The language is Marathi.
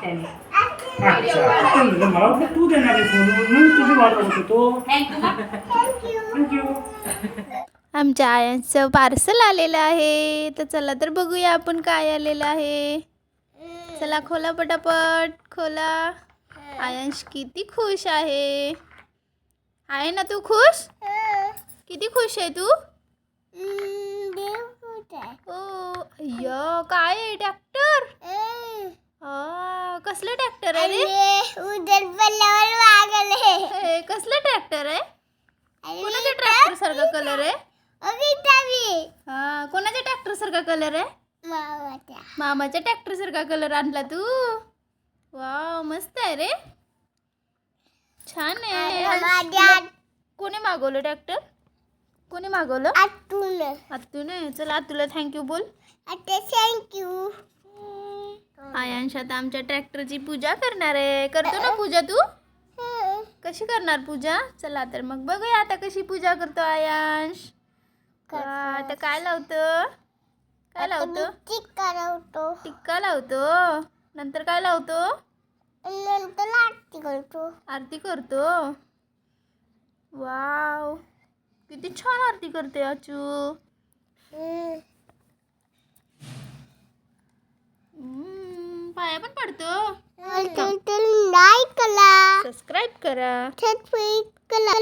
त्याने अच्छा. मला वाटलं तू देणार आहे फोन. म्हणून तुझी वाट बघत होतो. थँक्यू आमच्या आयांचं पार्सल आलेलं आहे. तर चला तर बघूया आपण काय आलेलं आहे. चला खोला पटापट. खोला. आयांश किती खुश आहे. आहे ना तू खुश? किती खुश आहे तू? ओ अय्या काय आहे हा कसलं ट्रॅक्टर आहे रे? उदर पल्ल्यावर वागले हे, कसलं ट्रॅक्टर आहे? कोणाच्या ट्रॅक्टर सारखा कलर आहे? हा कोणाच्या ट्रॅक्टर सारखा कलर आहे? मामाच्या. मामाच्या ट्रॅक्टर सारखा कलर आणला तू? वाव मस्त आहे रे. छान आहे. माझ्या कोणी मागवलं ट्रॅक्टर? कोणी मागवलं? आतून. आत्तूने चल आत्तूला थँक्यू बोल. आता थँक्यू आयांश आता आमच्या ट्रॅक्टरची पूजा करणार आहे. करतो ना पूजा तू? कशी करणार पूजा? चला तर मग बघूया आता कशी पूजा करतो आयांश. आता काय लावतं? काय लावतो? चिक करवतो टिक्का लावतो? नंतर काय लावतो? नंतर आरती करतो. आरती करतो? वाव. किती छान आरती करते अचू पाया पण पडतो. लाईक करा. सबस्क्राईब करा. सबस्क्राईब करा.